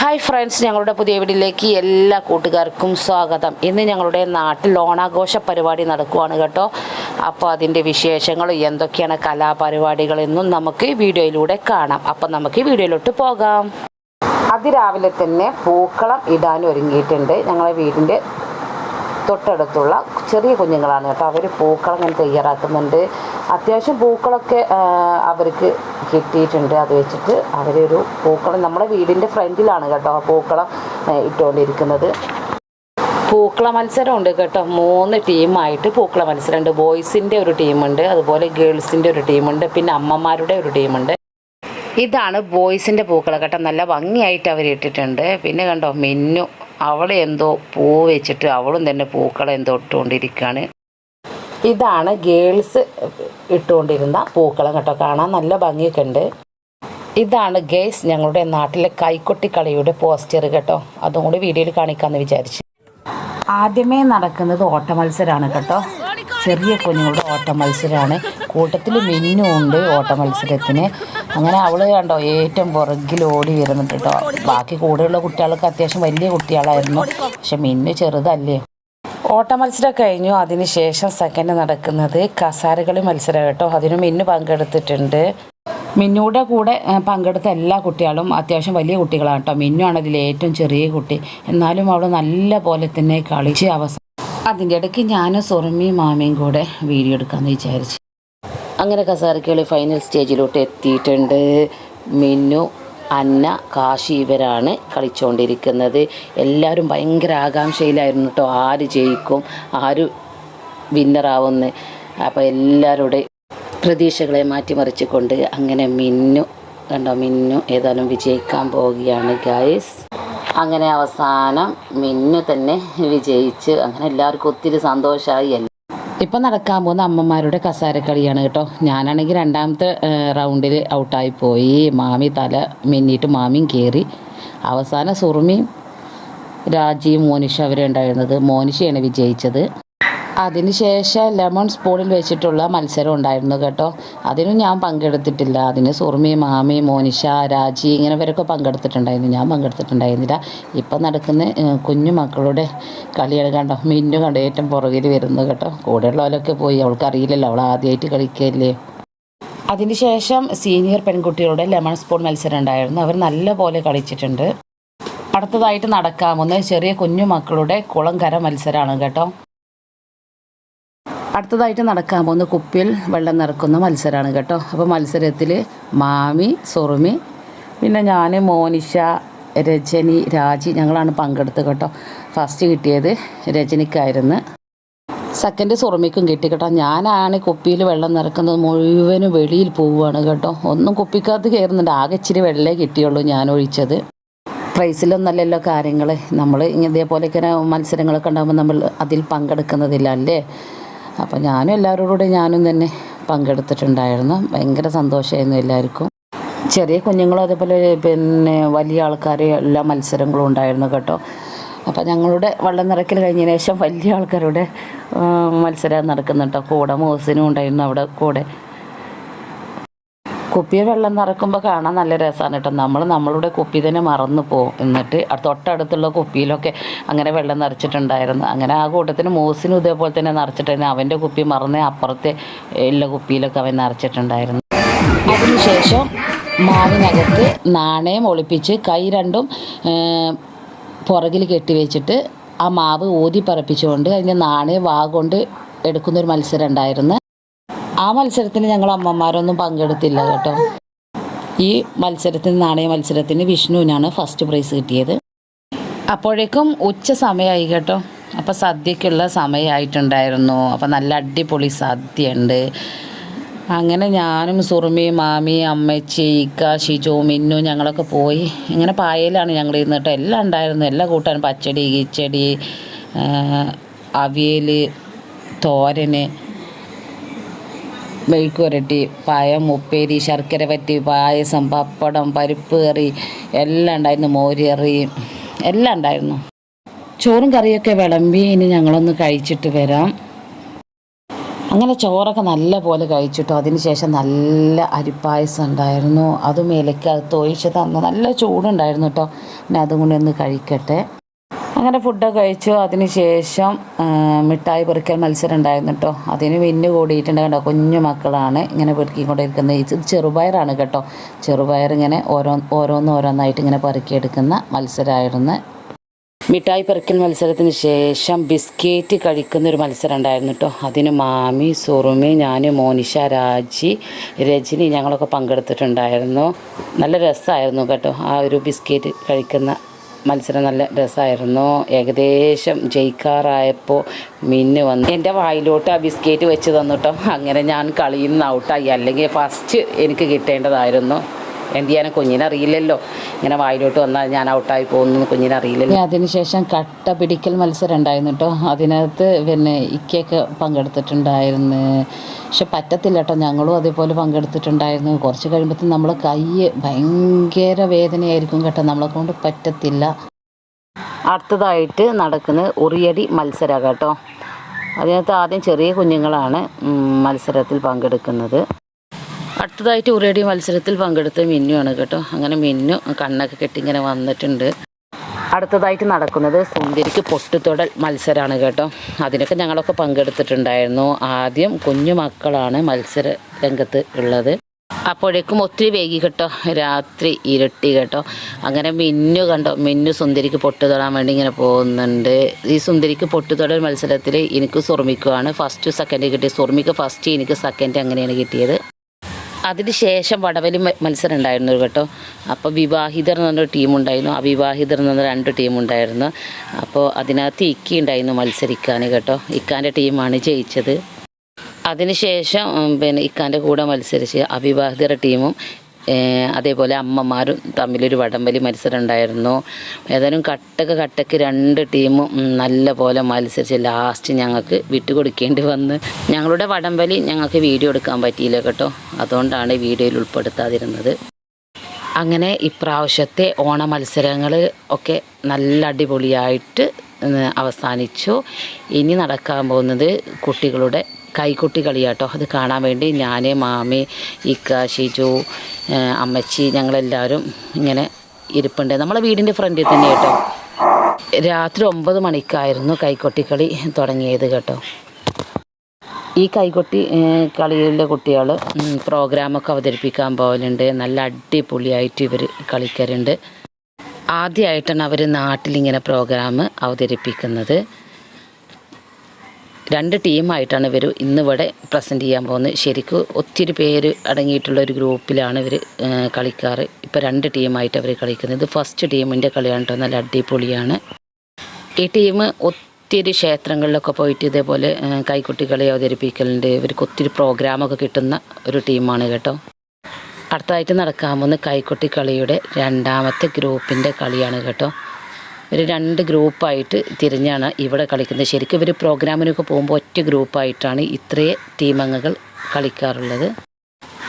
Hi friends ഞങ്ങളുടെ പുതിയ വീഡിയോയിലേക്ക് എല്ലാ കൂട്ടുകാർക്കും സ്വാഗതം. ഇന്ന് ഞങ്ങളുടെ നാട്ടിൽ ഓണാഘോഷ പരിപാടി നടക്കുവാണ് കേട്ടോ. അപ്പോൾ അതിന്റെ വിശേഷങ്ങൾ എന്തൊക്കെയാണ് കലാപരിപാടികളെന്നും നമുക്ക് വീഡിയോയിലൂടെ കാണാം. അപ്പം നമുക്ക് വീഡിയോയിലോട്ട് പോകാം. അതിരാവിലെ തന്നെ പൂക്കളം ഇടാൻ ഒരുങ്ങിയിട്ടുണ്ട്. ഞങ്ങളെ വീടിന്റെ തൊട്ടടുത്തുള്ള ചെറിയ കുഞ്ഞുങ്ങളാണ് കേട്ടോ. അവർ പൂക്കളം ഇങ്ങനെ തയ്യാറാക്കുന്നുണ്ട്. അത്യാവശ്യം പൂക്കളൊക്കെ അവർക്ക് കിട്ടിയിട്ടുണ്ട്. അത് വെച്ചിട്ട് അവരൊരു പൂക്കളം നമ്മുടെ വീടിന്റെ ഫ്രണ്ടിലാണ് കേട്ടോ ആ പൂക്കളം ഇട്ടുകൊണ്ടിരിക്കുന്നത്. പൂക്കള മത്സരമുണ്ട് കേട്ടോ. മൂന്ന് ടീമായിട്ട് പൂക്കള മത്സരമുണ്ട്. ബോയ്സിന്റെ ഒരു ടീമുണ്ട് അതുപോലെ ഗേൾസിന്റെ ഒരു ടീമുണ്ട് പിന്നെ അമ്മമാരുടെ ഒരു ടീമുണ്ട്. ഇതാണ് ബോയ്സിന്റെ പൂക്കള കേട്ടോ. നല്ല ഭംഗിയായിട്ട് അവർ ഇട്ടിട്ടുണ്ട്. പിന്നെ കണ്ടോ മിന്നു അവളെ എന്തോ പൂ വെച്ചിട്ട് അവളും തന്നെ പൂക്കളെ എന്തോ ഇട്ടുകൊണ്ടിരിക്കുകയാണ് ഇതാണ് ഗേൾസ് ഇട്ടുകൊണ്ടിരുന്ന പൂക്കളം കേട്ടോ. കാണാൻ നല്ല ഭംഗിയൊക്കെ ഉണ്ട്. ഇതാണ് ഗേസ് ഞങ്ങളുടെ നാട്ടിലെ കൈക്കൊട്ടി കളിയുടെ പോസ്റ്റർ കേട്ടോ. അതും കൂടി വീഡിയോയിൽ കാണിക്കാമെന്ന് വിചാരിച്ചു. ആദ്യമേ നടക്കുന്നത് ഓട്ട മത്സരമാണ് കേട്ടോ. ചെറിയ കുഞ്ഞുങ്ങളുടെ ഓട്ട മത്സരമാണ് കൂട്ടത്തിൽ മിന്നും ഉണ്ട് ഓട്ട മത്സരത്തിന്. അങ്ങനെ അവൾ കണ്ടോ ഏറ്റവും പുറകിൽ ഓടി വരുന്നുണ്ട് കേട്ടോ. ബാക്കി കൂടെയുള്ള കുട്ടികൾക്ക് അത്യാവശ്യം വലിയ കുട്ടികളായിരുന്നു. പക്ഷെ മിന്നു ചെറുതല്ലേ. ഓട്ട മത്സരം കഴിഞ്ഞു. അതിനുശേഷം സെക്കൻഡ് നടക്കുന്നത് കസാരകളി മത്സരം കേട്ടോ. അതിന് മിന്നു പങ്കെടുത്തിട്ടുണ്ട്. മിന്നുടെ കൂടെ പങ്കെടുത്ത എല്ലാ കുട്ടികളും അത്യാവശ്യം വലിയ കുട്ടികളാണ് കേട്ടോ. മിന്നു ആണ് ഏറ്റവും ചെറിയ കുട്ടി. എന്നാലും അവൾ നല്ല പോലെ തന്നെ കളിച്ച് അവസാനം അതിന്റെ ഇടയ്ക്ക് ഞാനും സുറമിയും മാമയും കൂടെ വീഡിയോ എടുക്കാമെന്ന് വിചാരിച്ചു. അങ്ങനെ കസാരക്കളി ഫൈനൽ സ്റ്റേജിലോട്ട് എത്തിയിട്ടുണ്ട്. മിന്നു അന്ന കാശി ഇവരാണ് കളിച്ചുകൊണ്ടിരിക്കുന്നത് എല്ലാവരും ഭയങ്കര ആകാംക്ഷയിലായിരുന്നു കേട്ടോ ആര് ജയിക്കും ആര് വിന്നറാവുമെന്ന് അപ്പോൾ എല്ലാവരുടെ പ്രതീക്ഷകളെ മാറ്റിമറിച്ചുകൊണ്ട് അങ്ങനെ മിന്നു കണ്ടോ മിന്നു ഏതായാലും വിജയിക്കാൻ പോവുകയാണ് ഗായ്സ് അങ്ങനെ അവസാനം മിന്നു തന്നെ വിജയിച്ച് അങ്ങനെ എല്ലാവർക്കും ഒത്തിരി സന്തോഷമായി ഇപ്പം നടക്കാൻ പോകുന്ന അമ്മമാരുടെ കസാരക്കളിയാണ് കേട്ടോ. ഞാനാണെങ്കിൽ രണ്ടാമത്തെ റൗണ്ടിൽ ഔട്ടായി പോയി. മാമി തല മിന്നിട്ട് മാമിയും കയറി അവസാന സുറുമിയും രാജിയും മോനിഷ അവരെ ഉണ്ടായിരുന്നത്. മോനിഷയാണ് വിജയിച്ചത്. അതിനുശേഷം ലെമൺ സ്പൂണിൽ വെച്ചിട്ടുള്ള മത്സരം ഉണ്ടായിരുന്നു കേട്ടോ. അതിനും ഞാൻ പങ്കെടുത്തിട്ടില്ല. അതിന് സുർമി മാമി മോനിഷ രാജി ഇങ്ങനെവരൊക്കെ പങ്കെടുത്തിട്ടുണ്ടായിരുന്നു. ഞാൻ പങ്കെടുത്തിട്ടുണ്ടായിരുന്നില്ല. ഇപ്പം നടക്കുന്ന കുഞ്ഞു മക്കളുടെ കളിയാണ് കണ്ടോ. മിന്നു കണ്ടോ ഏറ്റവും പുറകിൽ വരുന്നു കേട്ടോ. കൂടെയുള്ളവരൊക്കെ പോയി. അവൾക്ക് അറിയില്ലല്ലോ അവൾ ആദ്യമായിട്ട് കളിക്കല്ലേ. അതിനുശേഷം സീനിയർ പെൺകുട്ടികളുടെ ലെമൺ സ്പൂൺ മത്സരം ഉണ്ടായിരുന്നു. അവർ നല്ല പോലെ കളിച്ചിട്ടുണ്ട്. അടുത്തതായിട്ട് നടക്കാവുന്ന ചെറിയ കുഞ്ഞു മക്കളുടെ കുളംകര മത്സരമാണ് കേട്ടോ. അടുത്തതായിട്ട് നടക്കാൻ പോകുന്ന കുപ്പിയിൽ വെള്ളം നിറക്കുന്ന മത്സരമാണ് കേട്ടോ. അപ്പോൾ മത്സരത്തിൽ മാമി സുറുമി പിന്നെ ഞാൻ മോനിഷ രജനി രാജി ഞങ്ങളാണ് പങ്കെടുത്തത് കേട്ടോ. ഫസ്റ്റ് കിട്ടിയത് രജനിക്കായിരുന്നു. സെക്കൻഡ് സുറമിക്കും കിട്ടി കേട്ടോ. ഞാനാണ് കുപ്പിയിൽ വെള്ളം നിറക്കുന്നത് മുഴുവനും വെളിയിൽ പോവുകയാണ് കേട്ടോ. ഒന്നും കുപ്പിക്കകത്ത് കയറുന്നുണ്ട്. ആകെ ഇച്ചിരി വെള്ളമേ കിട്ടിയുള്ളൂ ഞാൻ ഒഴിച്ചത് പ്രൈസിലൊന്നല്ലല്ലോ കാര്യങ്ങൾ നമ്മൾ ഇതേപോലെ ഇങ്ങനെ മത്സരങ്ങളൊക്കെ ഉണ്ടാകുമ്പോൾ നമ്മൾ അതിൽ പങ്കെടുക്കുന്നതില്ല അല്ലേ അപ്പോൾ ഞാനും എല്ലാവരോടും കൂടെ ഞാനും തന്നെ പങ്കെടുത്തിട്ടുണ്ടായിരുന്നു. ഭയങ്കര സന്തോഷമായിരുന്നു എല്ലാവർക്കും. ചെറിയ കുഞ്ഞുങ്ങളും അതേപോലെ പിന്നെ വലിയ ആൾക്കാരെ എല്ലാ മത്സരങ്ങളും ഉണ്ടായിരുന്നു കേട്ടോ. അപ്പോൾ ഞങ്ങളുടെ വള്ളം നിറയ്ക്കൽ കഴിഞ്ഞതിന് ശേഷം വലിയ ആൾക്കാരുടെ മത്സരം നടക്കുന്നുണ്ടോ. കൂടെ മോസിനും ഉണ്ടായിരുന്നു അവിടെ കൂടെ. കുപ്പിയിൽ വെള്ളം നിറക്കുമ്പോൾ കാണാൻ നല്ല രസമാണ് കേട്ടോ. നമ്മൾ നമ്മളുടെ കുപ്പി തന്നെ മറന്നു പോകും. എന്നിട്ട് തൊട്ടടുത്തുള്ള കുപ്പിയിലൊക്കെ അങ്ങനെ വെള്ളം നിറച്ചിട്ടുണ്ടായിരുന്നു. അങ്ങനെ ആ കൂട്ടത്തിന് മൂസിനും ഇതേപോലെ തന്നെ നിറച്ചിട്ടുണ്ടായിരുന്നു. അവന്റെ കുപ്പി മറന്ന് അപ്പുറത്തെ ഉള്ള കുപ്പിയിലൊക്കെ അവൻ നിറച്ചിട്ടുണ്ടായിരുന്നു. അതിനുശേഷം മാവിനകത്ത് നാണയം ഒളിപ്പിച്ച് കൈ രണ്ടും പുറകിൽ കെട്ടിവെച്ചിട്ട് ആ മാവ് ഊതി പറപ്പിച്ചുകൊണ്ട് അതിന്റെ നാണയം വാ കൊണ്ട് എടുക്കുന്നൊരു മത്സരം ഉണ്ടായിരുന്നു. ആ മത്സരത്തിന് ഞങ്ങൾ അമ്മമാരൊന്നും പങ്കെടുത്തില്ല കേട്ടോ. ഈ മത്സരത്തിന് നാണയ മത്സരത്തിന് വിഷ്ണുവിനാണ് ഫസ്റ്റ് പ്രൈസ് കിട്ടിയത്. അപ്പോഴേക്കും ഉച്ച സമയമായി കേട്ടോ. അപ്പോൾ സദ്യക്കുള്ള സമയമായിട്ടുണ്ടായിരുന്നു അപ്പോൾ നല്ല അടിപൊളി സദ്യ ഉണ്ട് അങ്ങനെ ഞാനും സുറുമി മാമി അമ്മച്ചി ഇക്ക ഷിജു മിന്നു ഞങ്ങളൊക്കെ പോയി. ഇങ്ങനെ പായലാണ് ഞങ്ങൾ ഇരുന്നിട്ട് എല്ലാം ഉണ്ടായിരുന്നു. എല്ലാം കൂട്ടാനും പച്ചടി കിച്ചടി അവിയൽ തോരന് മെഴുക്കുരട്ടി പഴം ഉപ്പേരി ശർക്കര വറ്റി പായസം പപ്പടം പരിപ്പ് കറി എല്ലാം ഉണ്ടായിരുന്നു മോരുകറി എല്ലാം ഉണ്ടായിരുന്നു. ചോറും കറിയൊക്കെ വിളമ്പി ഇനി ഞങ്ങളൊന്ന് കഴിച്ചിട്ട് വരാം. അങ്ങനെ ചോറൊക്കെ നല്ല പോലെ കഴിച്ചിട്ടോ. അതിനുശേഷം നല്ല അരിപ്പായസം ഉണ്ടായിരുന്നു. അതും ഇലക്കകത്ത് ഒഴിച്ച് നല്ല ചൂടുണ്ടായിരുന്നു കേട്ടോ. പിന്നെ അതും കൂടി ഒന്ന് കഴിക്കട്ടെ. അങ്ങനെ ഫുഡൊക്കെ കഴിച്ചു. അതിന് ശേഷം മിഠായി പെറുക്കൽ മത്സരം ഉണ്ടായിരുന്നു കേട്ടോ അതിന് വിന്ന് കൂടിയിട്ടുണ്ട് കേട്ടോ കുഞ്ഞു മക്കളാണ് ഇങ്ങനെ പെറുക്കിക്കൊണ്ടിരിക്കുന്നത്. ഇത് ചെറുപയറാണ് കേട്ടോ. ചെറുപയർ ഇങ്ങനെ ഓരോ ഓരോന്ന് ഓരോന്നായിട്ട് ഇങ്ങനെ പെറുക്കിയെടുക്കുന്ന മത്സരമായിരുന്നു. മിഠായി പെറുക്കൽ മത്സരത്തിന് ശേഷം ബിസ്ക്കറ്റ് കഴിക്കുന്ന ഒരു മത്സരം ഉണ്ടായിരുന്നു കേട്ടോ അതിന് മാമി സുറുമി ഞാൻ മോനിഷ രാജി രജനി ഞങ്ങളൊക്കെ പങ്കെടുത്തിട്ടുണ്ടായിരുന്നു. നല്ല രസമായിരുന്നു കേട്ടോ ആ ഒരു ബിസ്ക്കറ്റ് കഴിക്കുന്ന മത്സരം നല്ല രസമായിരുന്നു. ഏകദേശം ജയിക്കാറായപ്പോൾ മിന്ന് വന്നു എന്റെ വായിലോട്ട് ആ ബിസ്ക്കറ്റ് വെച്ച് തന്നിട്ടോ. അങ്ങനെ ഞാൻ കളിയിൽ നിന്ന് ഔട്ടായി അല്ലെങ്കിൽ ഫസ്റ്റ് എനിക്ക് കിട്ടേണ്ടതായിരുന്നു. എന്ത് ചെയ്യാനും? കുഞ്ഞിനറിയില്ലല്ലോ ഇങ്ങനെ വായിലോട്ട് വന്നാൽ ഞാൻ ഔട്ടായി പോകുന്നു കുഞ്ഞിനറിയില്ലല്ലോ അതിനുശേഷം കട്ട പിടിക്കൽ മത്സരം ഉണ്ടായിരുന്നു കേട്ടോ. അതിനകത്ത് പിന്നെ ഇക്കയൊക്കെ പങ്കെടുത്തിട്ടുണ്ടായിരുന്നു. പക്ഷെ പറ്റത്തില്ല കേട്ടോ. ഞങ്ങളും അതേപോലെ പങ്കെടുത്തിട്ടുണ്ടായിരുന്നു. കുറച്ച് കഴിയുമ്പോഴത്തേക്കും നമ്മളെ കൈ ഭയങ്കര വേദനയായിരിക്കും കേട്ടോ. നമ്മളെ കൊണ്ട് പറ്റത്തില്ല. അടുത്തതായിട്ട് നടക്കുന്ന ഉറിയടി മത്സരമാണ് കേട്ടോ. അതിനകത്ത് ആദ്യം ചെറിയ കുഞ്ഞുങ്ങളാണ് മത്സരത്തിൽ പങ്കെടുക്കുന്നത്. അടുത്തതായിട്ട് ഉറിയടി മത്സരത്തിൽ പങ്കെടുത്ത മിന്നുവാണ് കേട്ടോ. അങ്ങനെ മിന്നു കണ്ണൊക്കെ കെട്ടി ഇങ്ങനെ വന്നിട്ടുണ്ട്. അടുത്തതായിട്ട് നടക്കുന്നത് സുന്ദരിക്ക് പൊട്ടിത്തൊടൽ മത്സരമാണ് കേട്ടോ. അതിനൊക്കെ ഞങ്ങളൊക്കെ പങ്കെടുത്തിട്ടുണ്ടായിരുന്നു. ആദ്യം കുഞ്ഞു മക്കളാണ് മത്സര രംഗത്ത് ഉള്ളത്. അപ്പോഴേക്കും ഒത്തിരി വൈകി കേട്ടോ. രാത്രി ഇരട്ടി കേട്ടോ. അങ്ങനെ മിന്നു കണ്ടോ മിന്നു സുന്ദരിക്ക് പൊട്ട് തൊടാൻ വേണ്ടി ഇങ്ങനെ പോകുന്നുണ്ട്. ഈ സുന്ദരിക്ക് പൊട്ട് തൊടൽ മത്സരത്തിൽ എനിക്ക് സുർമിക്കുവാണ്. ഫസ്റ്റ് സെക്കൻഡ് കിട്ടി. സുർമിക്ക് ഫസ്റ്റ് എനിക്ക് സെക്കൻഡ് അങ്ങനെയാണ് കിട്ടിയത്. അതിന് ശേഷം വടവലി മത്സരം ഉണ്ടായിരുന്നു കേട്ടോ. അപ്പോൾ വിവാഹിതർ എന്ന് പറഞ്ഞൊരു ടീമുണ്ടായിരുന്നു അവിവാഹിതർ എന്ന് പറഞ്ഞ രണ്ട് ടീമുണ്ടായിരുന്നു അപ്പോൾ അതിനകത്ത് ഇക്കി ഉണ്ടായിരുന്നു മത്സരിക്കാൻ കേട്ടോ. ഇക്കാന്റെ ടീമാണ് ജയിച്ചത്. അതിനുശേഷം പിന്നെ ഇക്കാന്റെ കൂടെ മത്സരിച്ച് അവിവാഹിതരുടെ ടീമും അതേപോലെ അമ്മമാരും തമ്മിലൊരു വടംവലി മത്സരം ഉണ്ടായിരുന്നു ഏതായാലും കട്ടക്ക് കട്ടക്ക് രണ്ട് ടീമും നല്ല പോലെ മത്സരിച്ച് ലാസ്റ്റ് ഞങ്ങൾക്ക് വിട്ടുകൊടുക്കേണ്ടി വന്ന്. ഞങ്ങളുടെ വടംവലി ഞങ്ങൾക്ക് വീഡിയോ എടുക്കാൻ പറ്റിയില്ല കേട്ടോ. അതുകൊണ്ടാണ് വീഡിയോയിൽ ഉൾപ്പെടുത്താതിരുന്നത്. അങ്ങനെ ഇപ്രാവശ്യത്തെ ഓണ മത്സരങ്ങൾ ഒക്കെ നല്ല അടിപൊളിയായിട്ട് അവസാനിച്ചു. ഇനി നടക്കാൻ പോകുന്നത് കുട്ടികളുടെ കൈക്കുട്ടി കളിയാട്ടോ. അത് കാണാൻ വേണ്ടി ഞാൻ മാമി ഇക്ക ഷിജു അമ്മച്ചി ഞങ്ങളെല്ലാവരും ഇങ്ങനെ ഇരിപ്പുണ്ട്. നമ്മളെ വീടിന്റെ ഫ്രണ്ടിൽ തന്നെ കേട്ടോ. രാത്രി ഒമ്പത് മണിക്കായിരുന്നു കൈക്കൊട്ടിക്കളി തുടങ്ങിയത് കേട്ടോ. ഈ കൈകൊട്ടി കളിയിലെ കുട്ടികൾ പ്രോഗ്രാമൊക്കെ അവതരിപ്പിക്കാൻ പോകലുണ്ട് നല്ല അടിപൊളിയായിട്ട് ഇവർ കളിക്കാറുണ്ട് ആദ്യമായിട്ടാണ് അവർ നാട്ടിലിങ്ങനെ പ്രോഗ്രാം അവതരിപ്പിക്കുന്നത്. രണ്ട് ടീമായിട്ടാണ് ഇവർ ഇന്നിവിടെ പ്രസന്റ് ചെയ്യാൻ പോകുന്നത്. ശരിക്കും ഒത്തിരി പേര് അടങ്ങിയിട്ടുള്ള ഒരു ഗ്രൂപ്പിലാണ് ഇവർ കളിക്കാറ്. ഇപ്പോൾ രണ്ട് ടീമായിട്ട് അവർ കളിക്കുന്നത്. ഇത് ഫസ്റ്റ് ടീമിന്റെ കളിയാണ് കേട്ടോ. നല്ല അടിപൊളിയാണ്. ഈ ടീം ഒത്തിരി ക്ഷേത്രങ്ങളിലൊക്കെ പോയിട്ട് ഇതേപോലെ കൈക്കുട്ടികളെ കൈക്കുട്ടി കളി അവതരിപ്പിക്കലുണ്ട് ഇവർക്ക് ഒത്തിരി പ്രോഗ്രാമൊക്കെ കിട്ടുന്ന ഒരു ടീമാണ് കേട്ടോ. അടുത്തതായിട്ട് നടക്കാൻ പോകുന്ന കൈക്കുട്ടി കളിയുടെ രണ്ടാമത്തെ ഗ്രൂപ്പിന്റെ കളിയാണ് കേട്ടോ. ഇവർ രണ്ട് ഗ്രൂപ്പായിട്ട് തിരിഞ്ഞാണ് ഇവിടെ കളിക്കുന്നത്. ശരിക്കും ഇവർ പ്രോഗ്രാമിനൊക്കെ പോകുമ്പോൾ ഒറ്റ ഗ്രൂപ്പായിട്ടാണ് ഇത്രയും ടീമംഗങ്ങൾ കളിക്കാറുള്ളത്.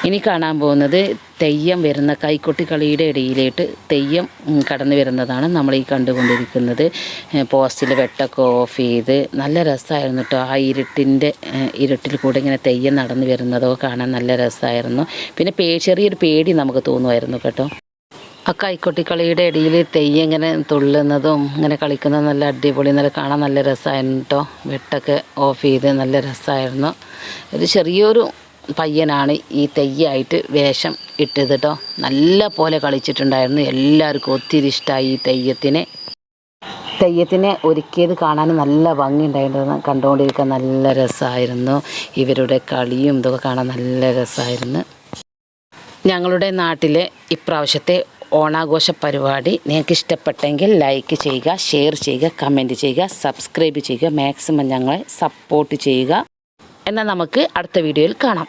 ഇനി കാണാൻ പോകുന്നത് തെയ്യം വരുന്ന കൈക്കൊട്ടി കളിയുടെ ഇടയിലേട്ട് തെയ്യം കടന്നു വരുന്നതാണ് നമ്മൾ ഈ കണ്ടുകൊണ്ടിരിക്കുന്നത്. പോസ്റ്റിൽ വെട്ടൊക്കെ ഓഫ് ചെയ്ത് നല്ല രസമായിരുന്നു കേട്ടോ ആ ഇരുട്ടിന്റെ ഇരുട്ടിൽ കൂടെ ഇങ്ങനെ തെയ്യം നടന്നു വരുന്നതോ കാണാൻ നല്ല രസമായിരുന്നു. പിന്നെ പേ ചെറിയൊരു പേടി നമുക്ക് തോന്നുമായിരുന്നു കേട്ടോ. ആ കൈക്കൊട്ടിക്കളിയുടെ ഇടയിൽ തെയ്യം ഇങ്ങനെ തുള്ളുന്നതും ഇങ്ങനെ കളിക്കുന്നതും നല്ല അടിപൊളി നല്ല കാണാൻ നല്ല രസമായിരുന്നു കേട്ടോ വെട്ടൊക്കെ ഓഫ് ചെയ്ത് നല്ല രസമായിരുന്നു. ഒരു ചെറിയൊരു പയ്യനാണ് ഈ തെയ്യായിട്ട് വേഷം ഇട്ടത് കേട്ടോ നല്ല പോലെ കളിച്ചിട്ടുണ്ടായിരുന്നു. എല്ലാവർക്കും ഒത്തിരി ഇഷ്ടമായി ഈ തെയ്യത്തിനെ. തെയ്യത്തിനെ ഒരുക്കിയത് കാണാൻ നല്ല ഭംഗിയുണ്ടായിരുന്നു. കണ്ടുകൊണ്ടിരിക്കാൻ നല്ല രസമായിരുന്നു ഇവരുടെ കളിയും ഇതൊക്കെ കാണാൻ നല്ല രസമായിരുന്നു ഞങ്ങളുടെ നാട്ടിലെ ഇപ്രാവശ്യത്തെ ഓണാഘോഷ പരിപാടി നിങ്ങൾക്ക് ഇഷ്ടപ്പെട്ടെങ്കിൽ ലൈക്ക് ചെയ്യുക ഷെയർ ചെയ്യുക കമന്റ് ചെയ്യുക സബ്സ്ക്രൈബ് ചെയ്യുക മാക്സിമം ഞങ്ങളെ സപ്പോർട്ട് ചെയ്യുക. എന്നാൽ നമുക്ക് അടുത്ത വീഡിയോയിൽ കാണാം.